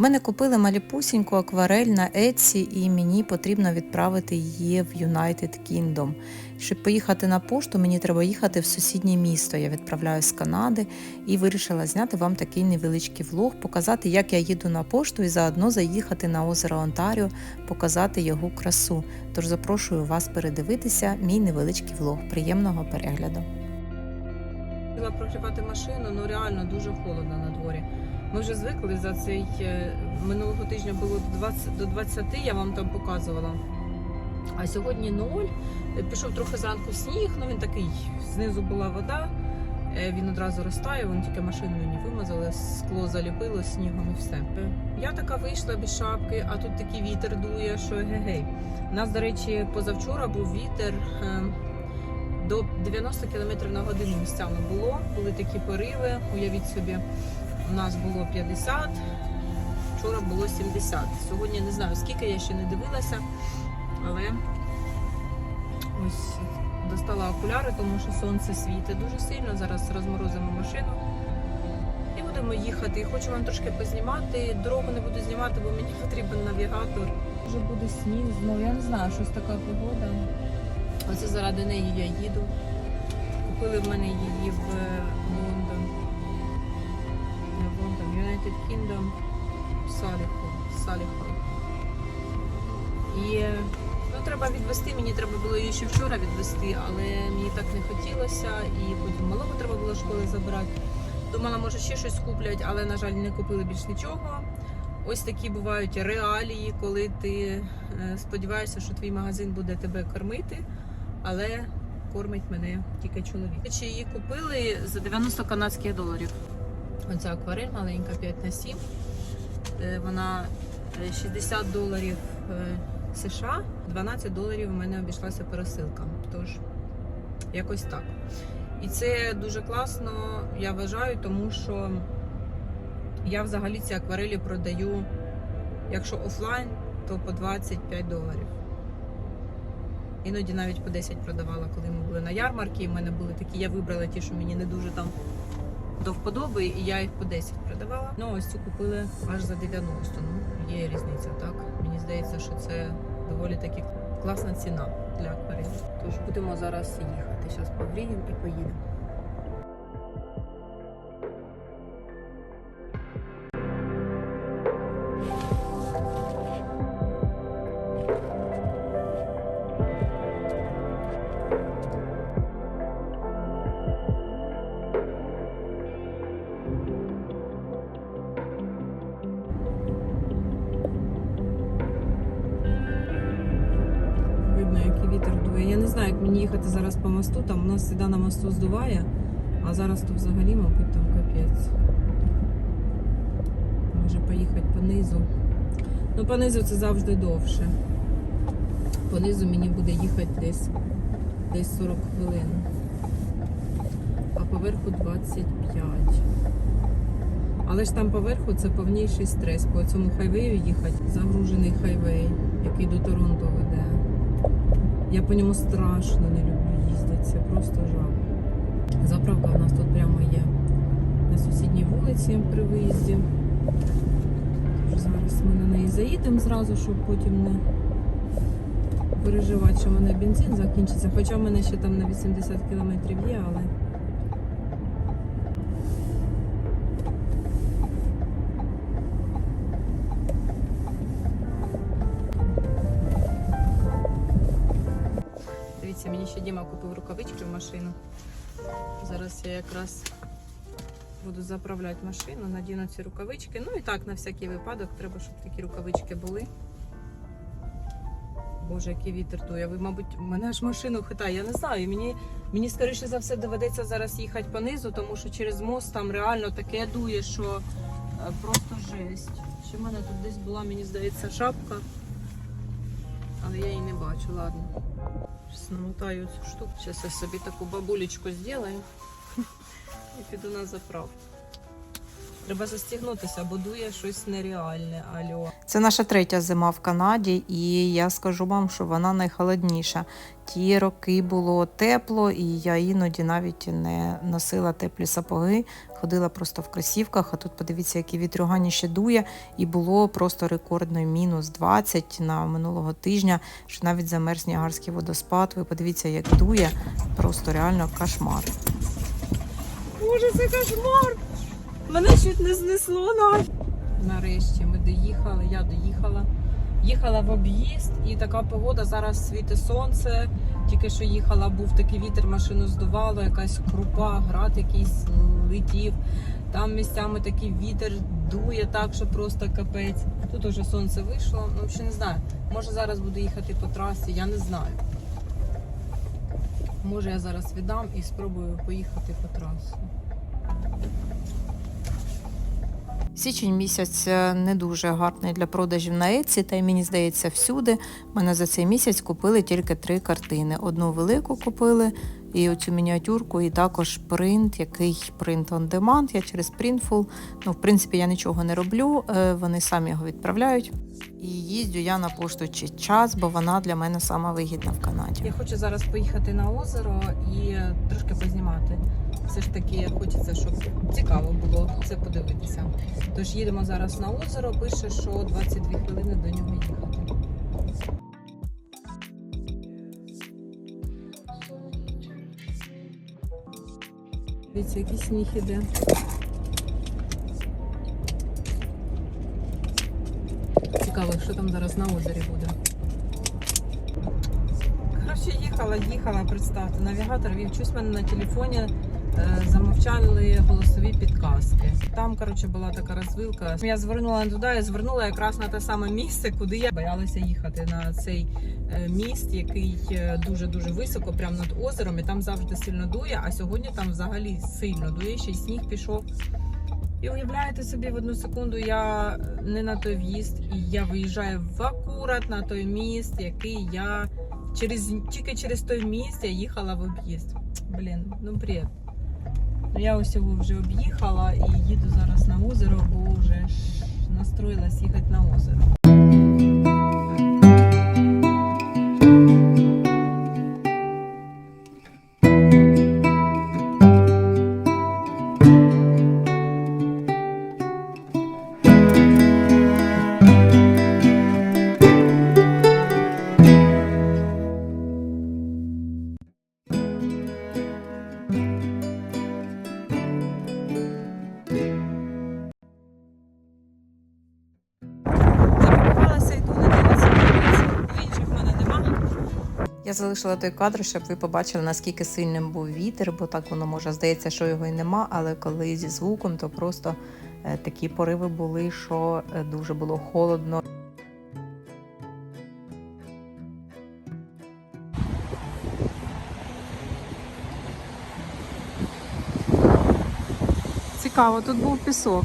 В мене купили маліпусіньку акварель на Etsy і мені потрібно відправити її в United Kingdom. Щоб поїхати на пошту, мені треба їхати в сусіднє місто. Я відправляю з Канади і вирішила зняти вам такий невеличкий влог, показати, як я їду на пошту і заодно заїхати на озеро Онтаріо, показати його красу. Тож запрошую вас передивитися мій невеличкий влог. Приємного перегляду. Прогрівати машину, ну реально дуже холодно на дворі. Ми вже звикли за цей е, минулого тижня було 20, до 20, я вам там показувала. А сьогодні 0. Е, Пішов трохи зранку сніг, ну він такий, знизу була вода, е, він одразу розтає, він тільки машину мені вимазали, скло заліпило снігом і все. Я така вийшла без шапки, а тут такий вітер дує, що гей-гей. У нас, до речі, позавчора був вітер. до 90 км на годину місцями було. Були такі пориви. Уявіть собі, у нас було 50, вчора було 70. Сьогодні не знаю скільки, я ще не дивилася, але ось достала окуляри, тому що сонце світить дуже сильно. Зараз розморозимо машину. І будемо їхати. Хочу вам трошки познімати. Дорогу не буду знімати, бо мені потрібен навігатор. Вже буде сніг знову. Я не знаю, щось така погода. Оце заради неї я їду. Купили в мене її в Kingdom, Саліхо. Саліхо. І е, ну, треба відвести, мені треба було її ще вчора відвести, але мені так не хотілося. І потім малого треба було школи забирати. Думала, може ще щось куплять, але, на жаль, не купили більш нічого. Ось такі бувають реалії, коли ти е, сподіваєшся, що твій магазин буде тебе кормити, але кормить мене тільки чоловік. Чи її купили за 90 канадських доларів. Оця акварель маленька 5 на 7. Е, Вона е, 60 доларів е, США, 12 доларів у мене обійшлася пересилка. Тож, якось так. І це дуже класно, я вважаю, тому що я взагалі ці акварелі продаю, якщо офлайн, то по 25 доларів. Іноді навіть по 10 продавала, коли ми були на ярмарці. У мене були такі, я вибрала ті, що мені не дуже там до вподоби, і я їх по 10 продавала. Ну, ось цю купили аж за 90. Ну, є різниця, так? Мені здається, що це доволі таки класна ціна для акварелів. Тож будемо зараз їхати. Зараз погріємо і поїдемо. Мосту. Там у нас завжди на мосту здуває, а зараз то взагалі, мабуть, там капець. Може поїхати по низу. Ну, по низу це завжди довше. По низу мені буде їхати десь, десь 40 хвилин. А поверху 25. Але ж там поверху це повніший стрес. По цьому хайвею їхати, загружений хайвей, який до Торонто веде. Я по ньому страшно не люблю їздити, це просто жах. Заправка в нас тут прямо є на сусідній вулиці при виїзді. Зараз ми на неї заїдемо зразу, щоб потім не переживати, що в мене бензин закінчиться. Хоча в мене ще там на 80 кілометрів є, але. Діма купив рукавички в машину. Зараз я якраз буду заправляти машину, надіну ці рукавички. Ну і так, на всякий випадок, треба, щоб такі рукавички були. Боже, який вітер дує. Ви, мабуть, мене ж машину хитає. Я не знаю. Мені, мені скоріше за все доведеться зараз їхати понизу, тому що через мост там реально таке дує, що е, просто жесть. Ще в мене тут десь була, мені здається, шапка. Але я її не бачу, ладно. Намотаю цю штуку. Зараз я собі таку бабулечку зроблю і піду на заправку. Треба застігнутися, бо дує щось нереальне. Альо. Це наша третя зима в Канаді, і я скажу вам, що вона найхолодніша. Ті роки було тепло, і я іноді навіть не носила теплі сапоги, ходила просто в кросівках. А тут подивіться, який вітрюгані ще дує, і було просто рекордно мінус 20 на минулого тижня, що навіть замерз Ніагарський водоспад. Ви подивіться, як дує, просто реально кошмар. Боже, це кошмар! Мене чуть не знесло на. Нарешті ми доїхали, я доїхала. Їхала в об'їзд і така погода, зараз світить сонце. Тільки що їхала, був такий вітер, машину здувало, якась крупа, град якийсь летів. Там місцями такий вітер дує так, що просто капець. Тут уже сонце вийшло. Ну, ще не знаю. Може зараз буду їхати по трасі, я не знаю. Може я зараз віддам і спробую поїхати по трасі. Січень місяць е, не дуже гарний для продажів на Etsy, та й мені здається всюди. Мене за цей місяць купили тільки три картини. Одну велику купили і оцю мініатюрку, і також принт, який принт on demand. Я через Printful. Ну, в принципі, я нічого не роблю. е, Вони самі його відправляють. І їздю я на пошту чи час, бо вона для мене сама вигідна в Канаді. Я хочу зараз поїхати на озеро і трошки познімати. Все ж таки хочеться, щоб цікаво було це подивитися. Тож їдемо зараз на озеро, пише, що 22 хвилини до нього їхати. Дивіться, який сніг іде. Цікаво, що там зараз на озері буде. Коротше, їхала, їхала, представте. Навігатор вів щось мене на телефоні. Е, Замовчали голосові підказки. Там, коротше, була така розвилка. Я звернула не туди, я звернула якраз на те саме місце, куди я боялася їхати на цей е, міст, який дуже дуже високо, прямо над озером, і там завжди сильно дує. А сьогодні там взагалі сильно дує, ще й сніг пішов. І уявляєте собі, в одну секунду я не на той в'їзд, і я виїжджаю в акурат на той міст, який я через тільки через той міст я їхала в об'їзд. Блін, ну бред. Ну я ось його вже об'їхала і їду зараз на озеро, бо вже настроїлась їхати на озеро. Я залишила той кадр, щоб ви побачили, наскільки сильним був вітер, бо так воно може здається, що його і нема, але коли зі звуком, то просто е, такі пориви були, що е, дуже було холодно. Цікаво, тут був пісок.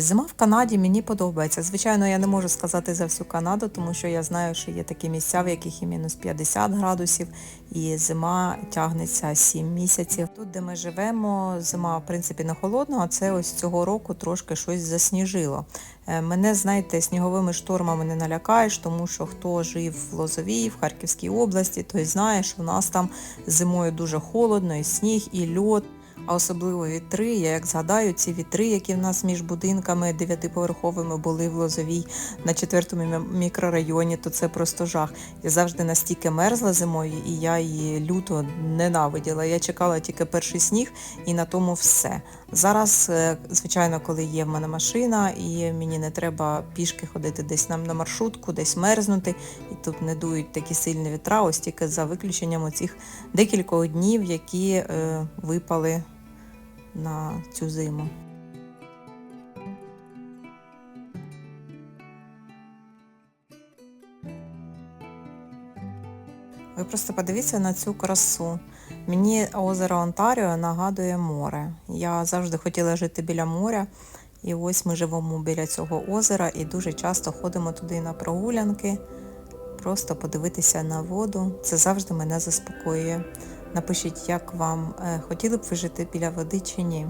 Зима в Канаді мені подобається. Звичайно, я не можу сказати за всю Канаду, тому що я знаю, що є такі місця, в яких і мінус 50 градусів, і зима тягнеться 7 місяців. Тут, де ми живемо, зима в принципі не холодна, а це ось цього року трошки щось засніжило. Е, Мене, знаєте, сніговими штормами не налякаєш, тому що хто жив в Лозовій, в Харківській області, той знає, що в нас там зимою дуже холодно, і сніг, і льод. А особливо вітри. Я як згадаю, ці вітри, які в нас між будинками дев'ятиповерховими були в Лозовій на четвертому мікрорайоні, то це просто жах. Я завжди настільки мерзла зимою, і я її люто ненавиділа. Я чекала тільки перший сніг, і на тому все. Зараз, е, звичайно, коли є в мене машина, і мені не треба пішки ходити десь нам на маршрутку, десь мерзнути, і тут не дують такі сильні вітра, ось тільки за виключенням оцих декількох днів, які е, випали на цю зиму. Ви просто подивіться на цю красу. Мені озеро Онтаріо нагадує море. Я завжди хотіла жити біля моря, і ось ми живемо біля цього озера і дуже часто ходимо туди на прогулянки. просто подивитися на воду. Це завжди мене заспокоює. Напишіть, як вам е, хотіли б ви жити біля води чи ні.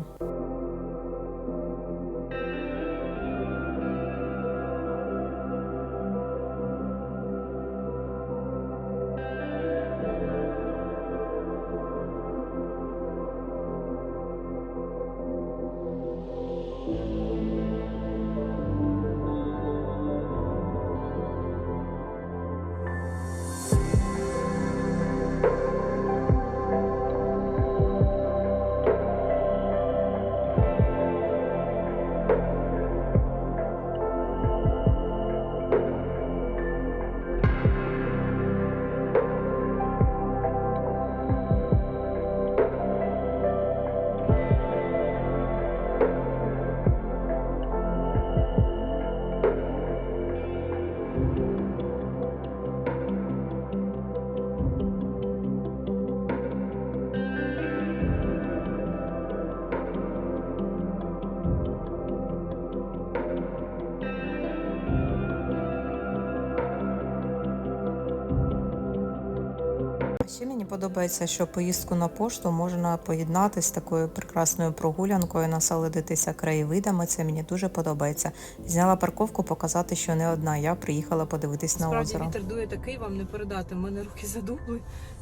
Подобається, що поїздку на пошту можна поєднати з такою прекрасною прогулянкою, насолодитися краєвидами. Це мені дуже подобається. Зняла парковку, показати, що не одна. Я приїхала подивитись на Справді озеро. вітер дує такий, вам не передати. У мене руки задубли.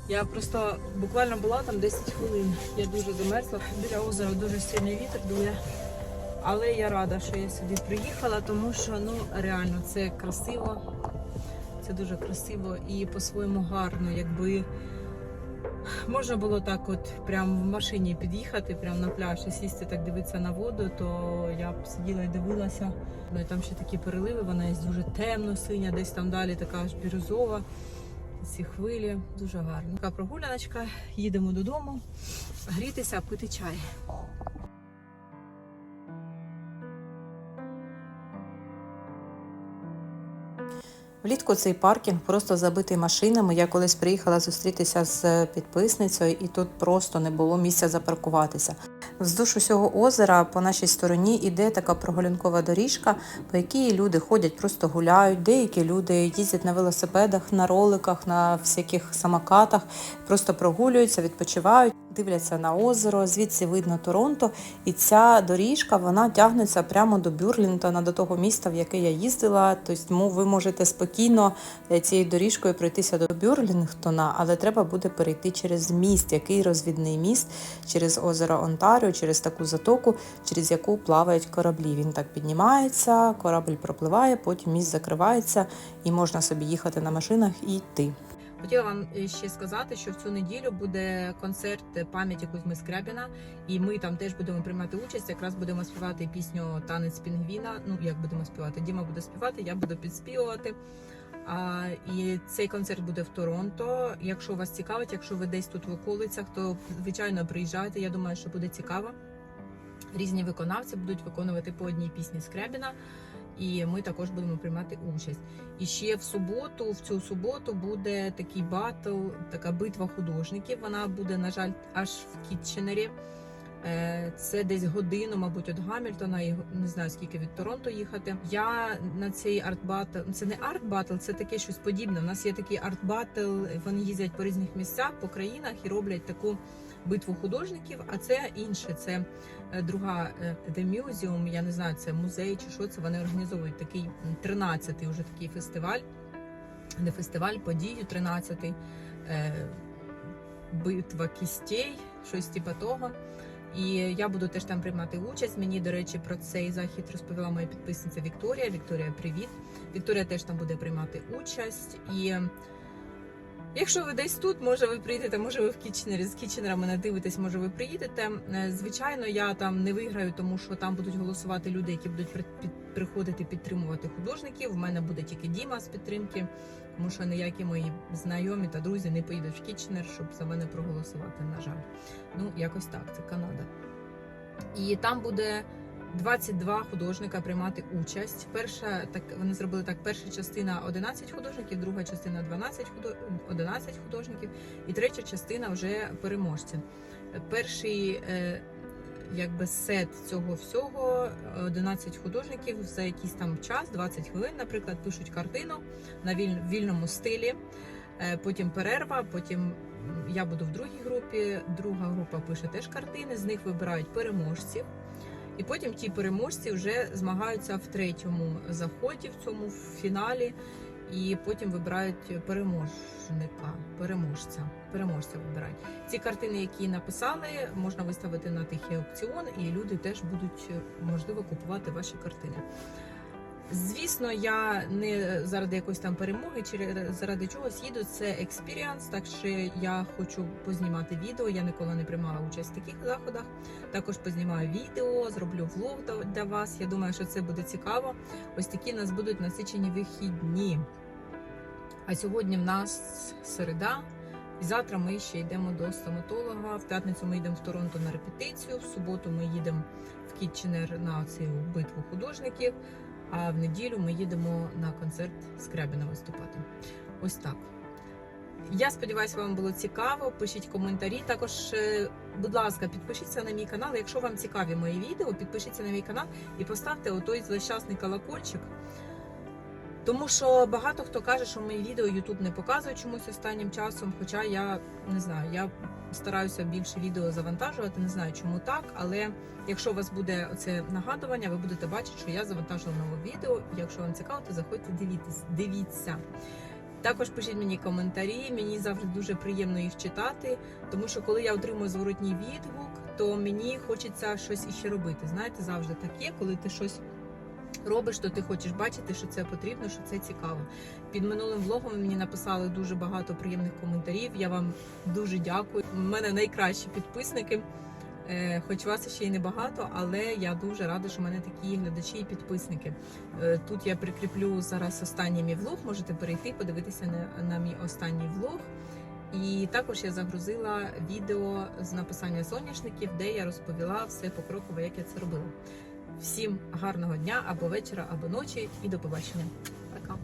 Я просто буквально була там 10 хвилин. Я дуже замерзла. Біля озера дуже сильний вітер дує. Але я рада, що я сюди приїхала, тому що ну реально це красиво. Це дуже красиво і по-своєму гарно. Якби можна було так, от прям в машині під'їхати, прямо на пляж і сісти так дивитися на воду, то я б сиділа і дивилася. Ну і там ще такі переливи, вона є дуже темно синя, десь там далі така аж бірюзова. Ці хвилі дуже гарно. Така прогуляночка, їдемо додому, грітися, пити чай. Влітку цей паркінг просто забитий машинами. Я колись приїхала зустрітися з підписницею, і тут просто не було місця запаркуватися. Вздовж усього озера по нашій стороні іде така прогулянкова доріжка, по якій люди ходять, просто гуляють. Деякі люди їздять на велосипедах, на роликах, на всяких самокатах, просто прогулюються, відпочивають. Дивляться на озеро, звідси видно Торонто, і ця доріжка вона тягнеться прямо до Бюрлінтона, до того міста, в яке я їздила. Тобто тому ви можете спокійно е, цією доріжкою пройтися до Бюрлінгтона, але треба буде перейти через міст, який розвідний міст через озеро Онтаріо, через таку затоку, через яку плавають кораблі. Він так піднімається, корабль пропливає, потім міст закривається, і можна собі їхати на машинах і йти. Хотіла вам е, ще сказати, що в цю неділю буде концерт пам'яті Кузьми Скрябіна, і ми там теж будемо приймати участь. Якраз будемо співати пісню Танець Пінгвіна. Ну як будемо співати? Діма буде співати, я буду підспівувати. А, і цей концерт буде в Торонто. Якщо вас цікавить, якщо ви десь тут в околицях, то звичайно приїжджайте. Я думаю, що буде цікаво. Різні виконавці будуть виконувати по одній пісні Скрябіна. І ми також будемо приймати участь. І ще в суботу, в цю суботу, буде такий батл, така битва художників. Вона буде, на жаль, аж в Кітченері. Е, Це десь годину, мабуть, від Гамільтона, і не знаю скільки від Торонто їхати. Я на цей арт-батл, це не арт-батл, це таке щось подібне. У нас є такий арт-батл, вони їздять по різних місцях, по країнах і роблять таку битву художників. А це інше, це друга е, The Museum, я не знаю, це музей чи що це. Вони організовують такий 13-й вже такий фестиваль, не фестиваль, подію 13-й, е, битва кістей, щось типу того. І я буду теж там приймати участь. Мені, до речі, про цей захід розповіла моя підписниця Вікторія. Вікторія, привіт. Вікторія теж там буде приймати участь. І якщо ви десь тут, може ви приїдете, може ви в Кічнері, з Кічнера мене дивитесь, може ви приїдете. Е, Звичайно, я там не виграю, тому що там будуть голосувати люди, які будуть приходити підтримувати художників. У мене буде тільки Діма з підтримки, тому що ніякі мої знайомі та друзі не поїдуть в Кічнер, щоб за мене проголосувати. На жаль, ну якось так. Це Канада. І там буде 22 художника приймати участь. Перша так вони зробили так: перша частина 11 художників, друга частина 12 худо- 11 художників, і третя частина вже переможці. Перший е, якби сет цього всього. 11 художників за якийсь там час, 20 хвилин, наприклад, пишуть картину на вільному стилі. Е, Потім перерва, потім я буду в другій групі. Друга група пише теж картини. З них вибирають переможців. І потім ті переможці вже змагаються в третьому заході, в цьому фіналі. І потім вибирають переможника, переможця. Переможця вибирають. Ці картини, які написали, можна виставити на тихий аукціон, і люди теж будуть можливо купувати ваші картини. Звісно, я не заради якоїсь там перемоги чи заради чогось їду. Це експіріанс, так що я хочу познімати відео. Я ніколи не приймала участь в таких заходах. Також познімаю відео, зроблю влог для вас. Я думаю, що це буде цікаво. Ось такі в нас будуть насичені вихідні. А сьогодні в нас середа. І завтра ми ще йдемо до стоматолога. В п'ятницю ми йдемо в Торонто на репетицію. В суботу ми їдемо в Кітченер на цю битву художників. А в неділю ми їдемо на концерт Скрябіна виступати. Ось так. Я сподіваюся, вам було цікаво. Пишіть коментарі. Також, е, будь ласка, підпишіться на мій канал. Якщо вам цікаві мої відео, підпишіться на мій канал і поставте отой злощасний колокольчик. Тому що багато хто каже, що мої відео YouTube не показує чомусь останнім часом. Хоча я не знаю, я стараюся більше відео завантажувати. Не знаю, чому так, але якщо у вас буде оце нагадування, ви будете бачити, що я завантажила нове відео. Якщо вам цікаво, то заходьте дивіться. дивіться. Також пишіть мені коментарі. Мені завжди дуже приємно їх читати, тому що коли я отримую зворотній відгук, то мені хочеться щось іще робити. Знаєте, завжди так є, коли ти щось робиш, то ти хочеш бачити, що це потрібно, що це цікаво. Під минулим влогом мені написали дуже багато приємних коментарів. Я вам дуже дякую. У мене найкращі підписники. Е, Хоч вас ще й небагато, але я дуже рада, що в мене такі глядачі і підписники. Е, Тут я прикріплю зараз останній мій влог. Можете перейти, подивитися на, на мій останній влог. І також я загрузила відео з написання соняшників, де я розповіла все покроково, як я це робила. Всім гарного дня або вечора, або ночі, і до побачення. Пока.